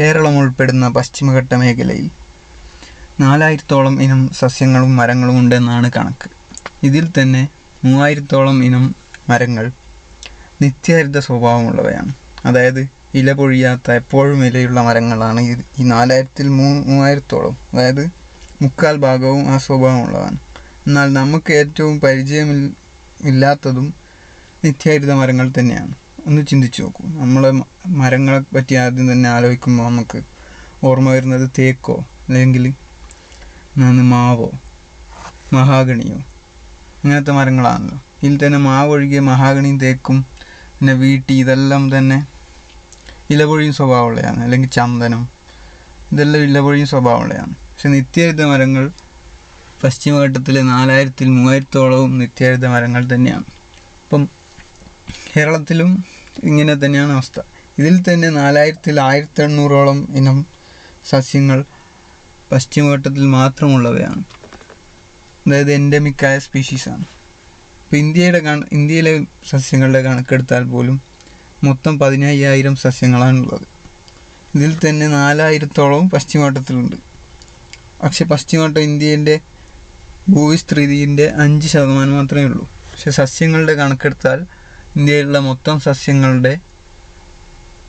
കേരളം ഉൾപ്പെടുന്ന പശ്ചിമഘട്ട മേഖലയിൽ നാലായിരത്തോളം ഇനം സസ്യങ്ങളും മരങ്ങളും ഉണ്ടെന്നാണ് കണക്ക്. ഇതിൽ തന്നെ മൂവായിരത്തോളം ഇനം മരങ്ങൾ നിത്യഹരിത സ്വഭാവമുള്ളവയാണ്. അതായത് ഇല പൊഴിയാത്ത എപ്പോഴും ഇലയുള്ള മരങ്ങളാണ് ഈ നാലായിരത്തിൽ മൂ മൂവായിരത്തോളം. അതായത് മുക്കാൽ ഭാഗവും ആ സ്വഭാവമുള്ളതാണ്. എന്നാൽ നമുക്ക് ഏറ്റവും പരിചയമില്ലാത്തതും നിത്യഹരിത മരങ്ങൾ തന്നെയാണ്. ഒന്ന് ചിന്തിച്ചു നോക്കൂ. നമ്മൾ മരങ്ങളെ പറ്റി ആദ്യം തന്നെ ആലോചിക്കുമ്പോൾ നമുക്ക് ഓർമ്മ വരുന്നത് തേക്കോ അല്ലെങ്കിൽ മാവോ മഹാഗണിയോ? അങ്ങനത്തെ മരങ്ങളാണല്ലോ. ഇതിൽ തന്നെ മാവ് ഒഴികെ മഹാഗണിയും തേക്കും പിന്നെ വീട്ടി ഇതെല്ലാം തന്നെ ഇലപൊഴിയും സ്വഭാവമുള്ളതാണ്. അല്ലെങ്കിൽ ചന്ദനം. ഇതെല്ലാം ഇലപൊഴിയും സ്വഭാവമുള്ളതാണ്. പക്ഷെ നിത്യഹരിത മരങ്ങൾ പശ്ചിമഘട്ടത്തിലെ നാലായിരത്തിൽ മൂവായിരത്തോളവും നിത്യഹരിത മരങ്ങൾ തന്നെയാണ്. അപ്പം കേരളത്തിലും ഇങ്ങനെ തന്നെയാണ് അവസ്ഥ. ഇതിൽ തന്നെ നാലായിരത്തിൽ ആയിരത്തി എണ്ണൂറോളം ഇനം സസ്യങ്ങൾ പശ്ചിമഘട്ടത്തിൽ മാത്രമുള്ളവയാണ്. അതായത് എൻഡമിക്കായ സ്പീഷീസാണ് ഇപ്പോൾ ഇന്ത്യയുടെ കണ ഇന്ത്യയിലെ സസ്യങ്ങളുടെ കണക്കെടുത്താൽ പോലും മൊത്തം പതിനയ്യായിരം സസ്യങ്ങളാണുള്ളത് ഇതിൽ തന്നെ നാലായിരത്തോളവും പശ്ചിമഘട്ടത്തിലുണ്ട്. പക്ഷെ പശ്ചിമഘട്ടം ഇന്ത്യന്റെ ഭൂവിസ്തൃതിന്റെ അഞ്ച് ശതമാനം മാത്രമേ ഉള്ളൂ. പക്ഷേ സസ്യങ്ങളുടെ കണക്കെടുത്താൽ ഇന്ത്യയിലുള്ള മൊത്തം സസ്യങ്ങളുടെ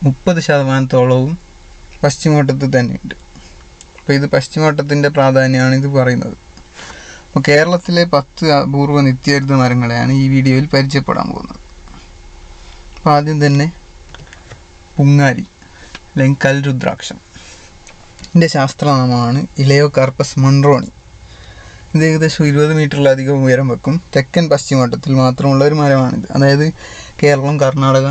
മുപ്പത് ശതമാനത്തോളവും പശ്ചിമഘട്ടത്തിൽ തന്നെയുണ്ട്. അപ്പോൾ ഇത് പശ്ചിമഘട്ടത്തിന്റെ പ്രാധാന്യമാണ് ഇത് പറയുന്നത്. അപ്പോൾ കേരളത്തിലെ പത്ത് അപൂർവ നിത്യഹരിത മരങ്ങളെയാണ് ഈ വീഡിയോയിൽ പരിചയപ്പെടാൻ പോകുന്നത്. അപ്പോൾ ആദ്യം തന്നെ പുങ്ങാരി അല്ലെങ്കിൽ കൽരുദ്രാക്ഷം. ഇതിന്റെ ശാസ്ത്രനാമമാണ് ഇലയോ കാർപ്പസ് മൺറോണി ഇത് ഏകദേശം ഇരുപത് മീറ്ററിലധികം ഉയരം വെക്കും. തെക്കൻ പശ്ചിമഘട്ടത്തിൽ മാത്രമുള്ള ഒരു മരമാണിത്. അതായത് കേരളം കർണാടക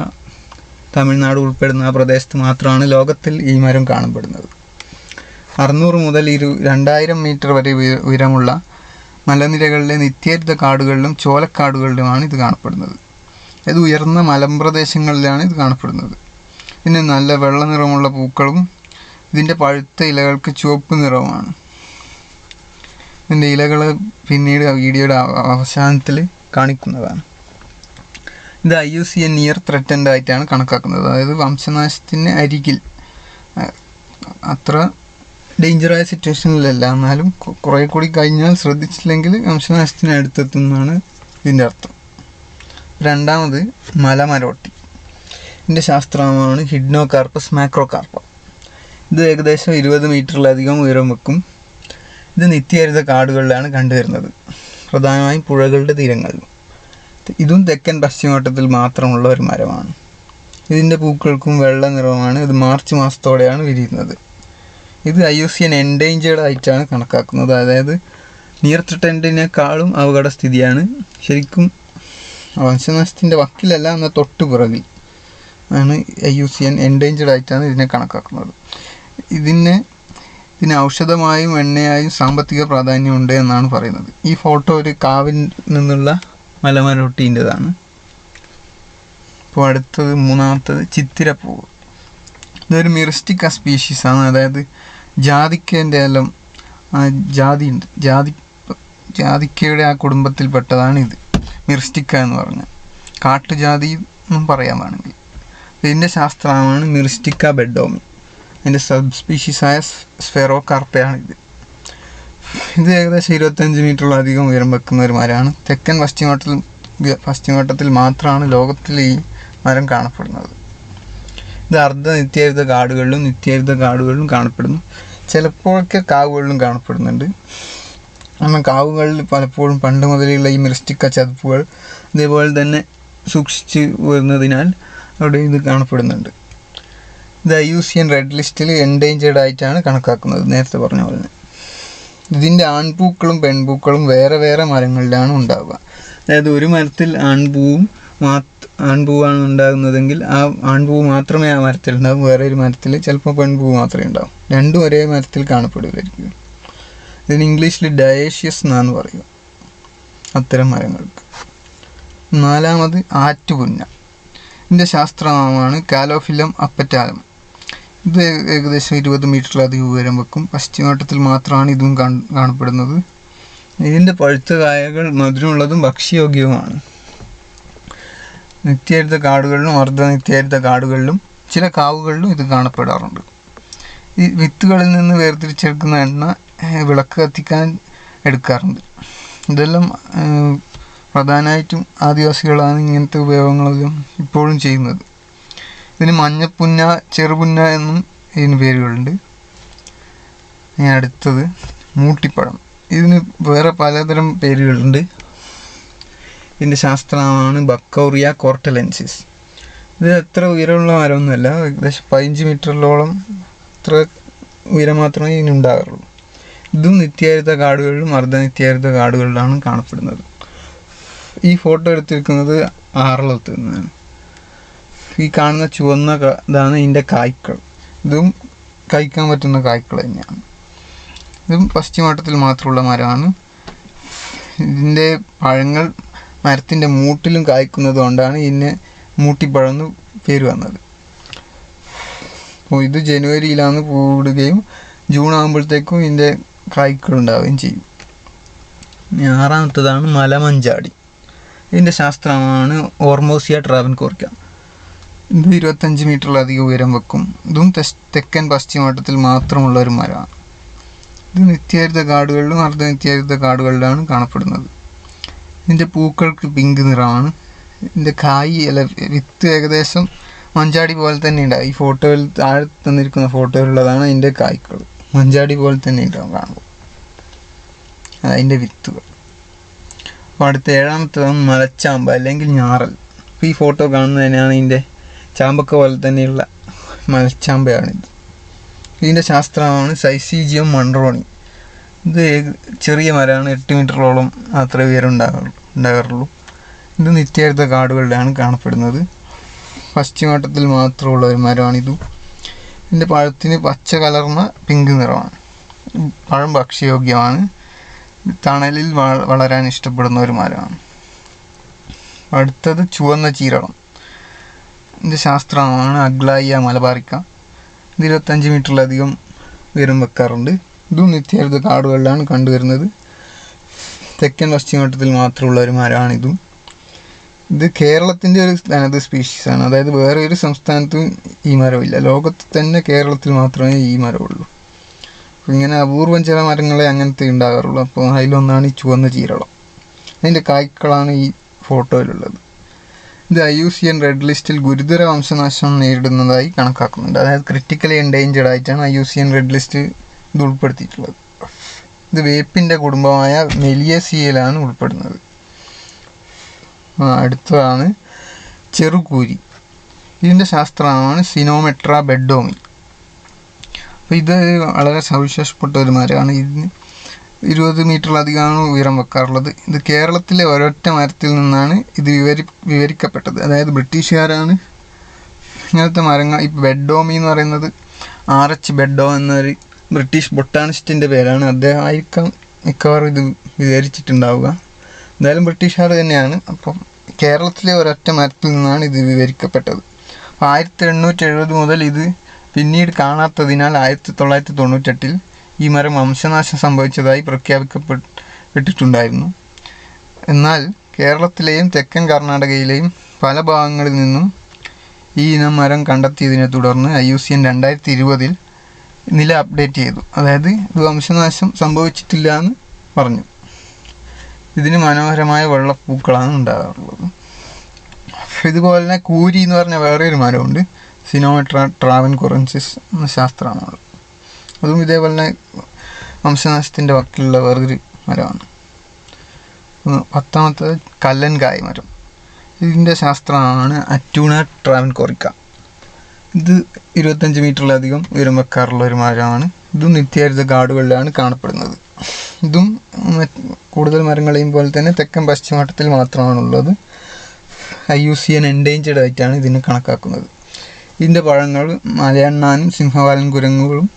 തമിഴ്നാട് ഉൾപ്പെടുന്ന ആ പ്രദേശത്ത് മാത്രമാണ് ലോകത്തിൽ ഈ മരം കാണപ്പെടുന്നത്. അറുന്നൂറ് മുതൽ ഇരു രണ്ടായിരം മീറ്റർ വരെ ഉയരമുള്ള മലനിരകളിലെ നിത്യഹരിത കാടുകളിലും ചോലക്കാടുകളിലുമാണ് ഇത് കാണപ്പെടുന്നത്. ഇത് ഉയർന്ന മലമ്പ്രദേശങ്ങളിലാണ് ഇത് കാണപ്പെടുന്നത്. പിന്നെ നല്ല വെള്ള നിറമുള്ള പൂക്കളും ഇതിന്റെ പഴുത്ത ഇലകൾക്ക് ചുവപ്പ് നിറവുമാണ്. ഇതിന്റെ ഇലകൾ പിന്നീട് വീഡിയോയുടെ അവസാനത്തിൽ കാണിക്കുന്നതാണ്. ഇത് I U C N near threatened ആയിട്ടാണ് കണക്കാക്കുന്നത്. അതായത് വംശനാശത്തിന് അരികിൽ അത്ര ഡേഞ്ചറായ സിറ്റുവേഷനിലല്ല. എന്നാലും കുറേ കൂടി കഴിഞ്ഞാൽ ശ്രദ്ധിച്ചില്ലെങ്കിൽ വംശനാശത്തിന് അടുത്തെത്തുന്നതാണ് ഇതിന്റെ അർത്ഥം. രണ്ടാമത് മലമരോട്ടി. ഇതിന്റെ ശാസ്ത്രമാണ് ഹിഡ്നോ കാർപ്പസ് മാക്രോ കാർപ്പ ഇത് ഏകദേശം ഇരുപത് മീറ്ററിലധികം ഉയരം വെക്കും. ഇത് നിത്യഹരിത കാടുകളിലാണ് കണ്ടുവരുന്നത്. പ്രധാനമായും പുഴകളുടെ തീരങ്ങളിലും ഇതും തെക്കൻ പശ്ചിമഘട്ടത്തിൽ മാത്രമുള്ള ഒരു മരമാണ്. ഇതിന്റെ പൂക്കൾക്കും വെള്ള നിറമാണ് ഇത് മാർച്ച് മാസത്തോടെയാണ് വിരിയുന്നത്. ഇത് I U C N endangered ആയിട്ടാണ് കണക്കാക്കുന്നത്. അതായത് നിയർ ത്രിട്ടൻഡിനേക്കാളും അപകട സ്ഥിതിയാണ്. ശരിക്കും വംശനാശത്തിന്റെ വക്കിലല്ല എന്നാൽ തൊട്ട് പിറകിൽ ആണ് I U C N endangered ആയിട്ടാണ് ഇതിനെ കണക്കാക്കുന്നത്. ഇതിന് ഇതിന് ഔഷധമായും എണ്ണയായും സാമ്പത്തിക പ്രാധാന്യമുണ്ട് എന്നാണ് പറയുന്നത്. ഈ ഫോട്ടോ ഒരു കാവിൽ നിന്നുള്ള മലമരൊട്ടീന്റെതാണ്. ഇപ്പോൾ അടുത്തത് മൂന്നാമത്തത് ചിത്തിരപ്പൂവ് ഇതൊരു മിറിസ്റ്റിക്ക സ്പീഷീസ് ആണ്. അതായത് ജാതിക്കേന്റെ എല്ലാം ആ ജാതി ഉണ്ട് ജാതി ജാതിക്കയുടെ ആ കുടുംബത്തിൽപ്പെട്ടതാണ് ഇത്. മിറിസ്റ്റിക്ക എന്ന് പറഞ്ഞ കാട്ടുജാതി എന്നും പറയാൻ വേണമെങ്കിൽ. ഇതിന്റെ ശാസ്ത്രമാണ് മിറിസ്റ്റിക്ക ബെഡോമി. അതിന്റെ സബ് സ്പീഷീസ് സ്പീഷീസായ സ്ഫെറോ കാർപ്പയാണിത് ഇത് ഏകദേശം ഇരുപത്തഞ്ച് മീറ്ററിലധികം ഉയരം വെക്കുന്ന ഒരു മരമാണ്. തെക്കൻ പശ്ചിമഘട്ടത്തിൽ പശ്ചിമഘട്ടത്തിൽ മാത്രമാണ് ലോകത്തിൽ ഈ മരം കാണപ്പെടുന്നത്. ഇത് അർദ്ധ നിത്യഹരിത കാടുകളിലും നിത്യഹരിത കാടുകളിലും കാണപ്പെടുന്നു. ചിലപ്പോഴൊക്കെ കാവുകളിലും കാണപ്പെടുന്നുണ്ട്. കാരണം കാവുകളിൽ പലപ്പോഴും പണ്ട് മുതലുള്ള ഈ മിറിസ്റ്റിക്ക ചതുപ്പുകൾ ഇതേപോലെ തന്നെ സൂക്ഷിച്ച് വരുന്നതിനാൽ അവിടെ ഇത് കാണപ്പെടുന്നുണ്ട്. ഇത് I U C N red ലിസ്റ്റിൽ എൻഡേഞ്ചേർഡ് ആയിട്ടാണ് കണക്കാക്കുന്നത് നേരത്തെ പറഞ്ഞ പോലെ ഇതിന്റെ ആൺപൂക്കളും പെൺപൂക്കളും വേറെ വേറെ മരങ്ങളിലാണ് ഉണ്ടാവുക. അതായത് ഒരു മരത്തിൽ ആൺപൂവും മാത് ആൺപൂവാണ് ഉണ്ടാകുന്നതെങ്കിൽ ആ ആൺപൂവ് മാത്രമേ ആ മരത്തിൽ ഉണ്ടാവും വേറെ ഒരു മരത്തിൽ ചിലപ്പോൾ പെൺപൂവ് മാത്രമേ ഉണ്ടാവും. രണ്ടും ഒരേ മരത്തിൽ കാണപ്പെടുകയായിരിക്കും. ഇതിന് ഇംഗ്ലീഷിൽ ഡയേഷ്യസ് എന്നാണ് പറയുക. അത്തരം മരങ്ങൾക്ക്. നാലാമത് ആറ്റുപുന്ന. ഇതിന്റെ ശാസ്ത്രനാമമാണ് കാലോഫിലം അപ്പറ്റാലം ഇത് ഏകദേശം ഇരുപത് മീറ്ററിലധികം ഉയരം വെക്കും. പശ്ചിമഘട്ടത്തിൽ മാത്രമാണ് ഇതും കാണപ്പെടുന്നത്. ഇതിന്റെ പഴുത്ത കായകൾ മധുരമുള്ളതും ഭക്ഷ്യയോഗ്യവുമാണ്. നിത്യഹരിത കാടുകളിലും അർദ്ധ നിത്യഹരിത കാടുകളിലും ചില കാവുകളിലും ഇത് കാണപ്പെടാറുണ്ട്. ഈ വിത്തുകളിൽ നിന്ന് വേർതിരിച്ചെടുക്കുന്ന എണ്ണ വിളക്ക് കത്തിക്കാൻ എടുക്കാറുണ്ട്. ഇതെല്ലാം പ്രധാനമായിട്ടും ആദിവാസികളാണ് ഇങ്ങനത്തെ ഉപയോഗങ്ങളെല്ലാം ഇപ്പോഴും ചെയ്യുന്നത്. ഇതിന് മഞ്ഞപ്പുന്ന ചെറുപുന്ന എന്നും ഇതിന് പേരുകളുണ്ട്. ഞാൻ അടുത്തത് മൂട്ടിപ്പഴം. ഇതിന് വേറെ പലതരം പേരുകളുണ്ട്. ഇതിന്റെ ശാസ്ത്രമാണ് ബക്കൗറിയ കോർട്ടലൻസിസ്. ഇത് എത്ര ഉയരമുള്ള മരമൊന്നുമല്ല. ഏകദേശം പതിനഞ്ച് മീറ്ററിലോളം അത്ര ഉയരം മാത്രമേ ഇതിനുണ്ടാകാറുള്ളൂ ഇതും നിത്യഹരിത കാടുകളിലും അർദ്ധനിത്യഹരിത കാടുകളിലാണ് കാണപ്പെടുന്നത്. ഈ ഫോട്ടോ എടുത്തിരിക്കുന്നത് ആറളത്ത് നിന്നാണ്. ഈ കാണുന്ന ചുവന്ന ഇതാണ് ഇതിന്റെ കായ്ക്കൾ. ഇതും കഴിക്കാൻ പറ്റുന്ന കായ്ക്കൾ തന്നെയാണ്. ഇതും പശ്ചിമഘട്ടത്തിൽ മാത്രമുള്ള മരമാണ്. ഇതിന്റെ പഴങ്ങൾ മരത്തിന്റെ മൂട്ടിലും കായ്ക്കുന്നത് കൊണ്ടാണ് ഇതിന് മൂട്ടിപ്പഴം എന്ന് പേര് വന്നത്. അപ്പോൾ ഇത് ജനുവരിയിലാണ് പൂവിടുകയും ജൂൺ ആകുമ്പോഴത്തേക്കും ഇതിന്റെ കായ്ക്കൾ ഉണ്ടാവുകയും ചെയ്യും. ആറാമത്തതാണ് മലമഞ്ചാടി. ഇതിന്റെ ശാസ്ത്രമാണ് ഓർമോസിയ ട്രാവൻ കോർക്ക ഇത് ഇരുപത്തഞ്ച് മീറ്ററിലധികം ഉയരം വെക്കും. ഇതും തെക്കൻ പശ്ചിമഘട്ടത്തിൽ മാത്രമുള്ള ഒരു മരമാണ് ഇത് നിത്യഹരിത കാടുകളിലും അർദ്ധ നിത്യഹരിത കാടുകളിലാണ് കാണപ്പെടുന്നത്. ഇതിന്റെ പൂക്കൾക്ക് പിങ്ക് നിറമാണ്. ഇതിന്റെ കായ് അല്ല വിത്ത് ഏകദേശം മഞ്ചാടി പോലെ തന്നെ ഉണ്ടാവും ഈ ഫോട്ടോയിൽ താഴെ തന്നിരിക്കുന്ന ഫോട്ടോയിലുള്ളതാണ് അതിന്റെ കായ്ക്കൾ. മഞ്ചാടി പോലെ തന്നെ ഉണ്ടാവും കാണുമ്പോൾ അതിന്റെ വിത്തുകൾ. അപ്പോൾ അടുത്ത ഏഴാമത്തതാണ് മലച്ചാമ്പ അല്ലെങ്കിൽ ഞാറൽ. അപ്പോൾ ഈ ഫോട്ടോ കാണുന്നത് തന്നെയാണ് ഇതിന്റെ ചാമ്പക്ക പോലെ തന്നെയുള്ള മലച്ചാമ്പയാണിത് ഇതിന്റെ ശാസ്ത്രമാണ് സൈസീജിയം മൺറോണി ഇത് ചെറിയ മരമാണ് എട്ട് മീറ്ററോളം അത്ര ഉയരം ഉണ്ടാകാറുള്ളൂ. ഉണ്ടാകാറുള്ളൂ ഇത് നിത്യഹരിത കാടുകളിലാണ് കാണപ്പെടുന്നത്. പശ്ചിമഘട്ടത്തിൽ മാത്രമുള്ള ഒരു മരമാണിത്. ഇതിന്റെ പഴത്തിന് പച്ച കലർന്ന പിങ്ക് നിറമാണ്. പഴം ഭക്ഷ്യയോഗ്യമാണ്. തണലിൽ വളരാൻ ഇഷ്ടപ്പെടുന്ന ഒരു മരമാണ്. അടുത്തത് ചുവന്ന ചീരളം. ഇതിന്റെ ശാസ്ത്രമാണ് അഗ്ലായിയ മലബാറിക്ക. ഇത് ഇരുപത്തഞ്ച് മീറ്ററിലധികം ഉയരം വെക്കാറുണ്ട്. ഇതും നിത്യഹരിത കാടുകളിലാണ് കണ്ടുവരുന്നത്. തെക്കൻ പശ്ചിമഘട്ടത്തിൽ മാത്രമുള്ള ഒരു മരമാണ് ഇതും. ഇത് കേരളത്തിന്റെ ഒരു തനത് സ്പീഷീസാണ് അതായത് വേറെ ഒരു സംസ്ഥാനത്തും ഈ മരമില്ല. ലോകത്ത് തന്നെ കേരളത്തിൽ മാത്രമേ ഈ മരമുള്ളൂ. ഇങ്ങനെ അപൂർവം ചില മരങ്ങളെ അങ്ങനത്തെ ഉണ്ടാകാറുള്ളൂ. അപ്പോൾ അതിലൊന്നാണ് ഈ ചുവന്ന ചീരളം. അതിന്റെ കായ്ക്കളാണ് ഈ ഫോട്ടോയിലുള്ളത് ഇത് I U C N red ലിസ്റ്റിൽ ഗുരുതര വംശനാശം നേരിടുന്നതായി കണക്കാക്കുന്നുണ്ട്. അതായത് ക്രിട്ടിക്കലി എൻഡേഞ്ചേർഡ് ആയിട്ടാണ് I U C N red list ഇത് ഉൾപ്പെടുത്തിയിട്ടുള്ളത്. ഇത് വേപ്പിന്റെ കുടുംബമായ മെലിയസിയയിലാണ് ഉൾപ്പെടുന്നത്. അടുത്തതാണ് ചെറുകൂരി. ഇതിന്റെ ശാസ്ത്രമാണ് സിനോമെട്ര ബെഡോമി അപ്പോൾ ഇത് വളരെ സവിശേഷപ്പെട്ട ഒരു മരമാണ്. ഇതിന് ഇരുപത് മീറ്ററിലധികമാണ് ഉയരം വെക്കാറുള്ളത്. ഇത് കേരളത്തിലെ ഒരൊറ്റ മരത്തിൽ നിന്നാണ് ഇത് വിവരി വിവരിക്കപ്പെട്ടത്. അതായത് ബ്രിട്ടീഷുകാരാണ് ഇങ്ങനത്തെ മരങ്ങൾ ഈ ബെഡോമി എന്ന് പറയുന്നത് ആർ എച്ച് ബെഡോ എന്നൊരു ബ്രിട്ടീഷ് ബൊട്ടാണിസ്റ്റിന്റെ പേരാണ്. അദ്ദേഹം ആയിരിക്കാം മിക്കവാറും ഇത് വിവരിച്ചിട്ടുണ്ടാവുക. എന്തായാലും ബ്രിട്ടീഷുകാർ തന്നെയാണ്. അപ്പം കേരളത്തിലെ ഒരൊറ്റ മരത്തിൽ നിന്നാണ് ഇത് വിവരിക്കപ്പെട്ടത്. അപ്പോൾ ആയിരത്തി എണ്ണൂറ്റി എഴുപത് മുതൽ ഇത് പിന്നീട് കാണാത്തതിനാൽ ആയിരത്തി തൊള്ളായിരത്തി തൊണ്ണൂറ്റെട്ടിൽ ഈ മരം വംശനാശം സംഭവിച്ചതായി പ്രഖ്യാപിക്കപ്പെട്ടിട്ടുണ്ടായിരുന്നു. എന്നാൽ കേരളത്തിലെയും തെക്കൻ കർണാടകയിലെയും പല ഭാഗങ്ങളിൽ നിന്നും ഈ ഇനം മരം കണ്ടെത്തിയതിനെ തുടർന്ന് ഐ യു സി എൻ രണ്ടായിരത്തി ഇരുപതിൽ നില അപ്ഡേറ്റ് ചെയ്തു. അതായത് ഇത് വംശനാശം സംഭവിച്ചിട്ടില്ല എന്ന് പറഞ്ഞു. ഇതിന് മനോഹരമായ വെള്ളപ്പൂക്കളാണ് ഉണ്ടാകാറുള്ളത്. ഇതുപോലെ തന്നെ കൂരി എന്ന് പറഞ്ഞ വേറെ ഒരു മരമുണ്ട്. സിനോമെട്ര ട്രാവൻ കൊറൻസിസ് എന്ന ശാസ്ത്രമാണ്. അതും ഇതേപോലെ തന്നെ വംശനാശത്തിന്റെ വക്കിലുള്ള വേറൊരു മരമാണ്. പത്താമത്തത് കല്ലൻകായ് മരം. ഇതിന്റെ ശാസ്ത്രമാണ് അറ്റൂണ ട്രാവൻ കൊറിക്ക ഇത് ഇരുപത്തഞ്ച് മീറ്ററിലധികം ഉയരം വെക്കാറുള്ള ഒരു മരമാണ്. ഇതും നിത്യഹരിത കാടുകളിലാണ് കാണപ്പെടുന്നത്. ഇതും കൂടുതൽ മരങ്ങളെയും പോലെ തന്നെ തെക്കൻ പശ്ചിമഘട്ടത്തിൽ മാത്രമാണുള്ളത്. I U C N endangered ആയിട്ടാണ് ഇതിനെ കണക്കാക്കുന്നത്. ഇതിന്റെ പഴങ്ങൾ മലയണ്ണാനും സിംഹവാലൻ കുരങ്ങുകളും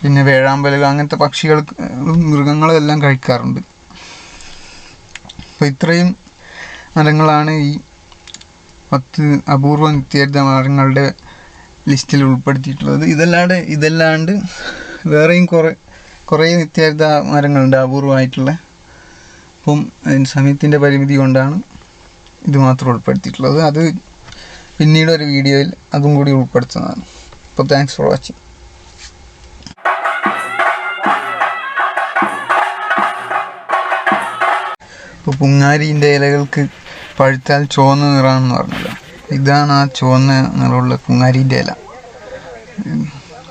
പിന്നെ വേഴാമ്പലുകൾ അങ്ങനത്തെ പക്ഷികൾ മൃഗങ്ങളും എല്ലാം കഴിക്കാറുണ്ട്. അപ്പോൾ ഇത്രയും മരങ്ങളാണ് ഈ പത്ത് അപൂർവ നിത്യഹരിത മരങ്ങളുടെ ലിസ്റ്റിൽ ഉൾപ്പെടുത്തിയിട്ടുള്ളത്. ഇതല്ലാണ്ട് ഇതല്ലാണ്ട് വേറെയും കുറേ കുറേ നിത്യഹരിത മരങ്ങളുണ്ട് അപൂർവമായിട്ടുള്ള. അപ്പം സമയത്തിന്റെ പരിമിതി കൊണ്ടാണ് ഇത് മാത്രം ഉൾപ്പെടുത്തിയിട്ടുള്ളത്. അത് പിന്നീട് ഒരു വീഡിയോയിൽ അതും കൂടി ഉൾപ്പെടുത്തുന്നതാണ്. അപ്പോൾ താങ്ക്സ് ഫോർ വാച്ചിങ് ഇപ്പോൾ പുങ്ങാരിന്റെ ഇലകൾക്ക് പഴുത്താൽ ചുവന്ന നിറാണെന്ന് പറഞ്ഞല്ലോ. ഇതാണ് ആ ചുവന്ന നിറമുള്ള പുങ്ങാരിന്റെ ഇല.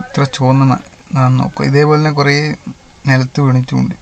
ഇത്ര ചുവന്ന നോക്കുക. ഇതേപോലെ തന്നെ കുറേ നിലത്ത് വീണിട്ടുമുണ്ട്.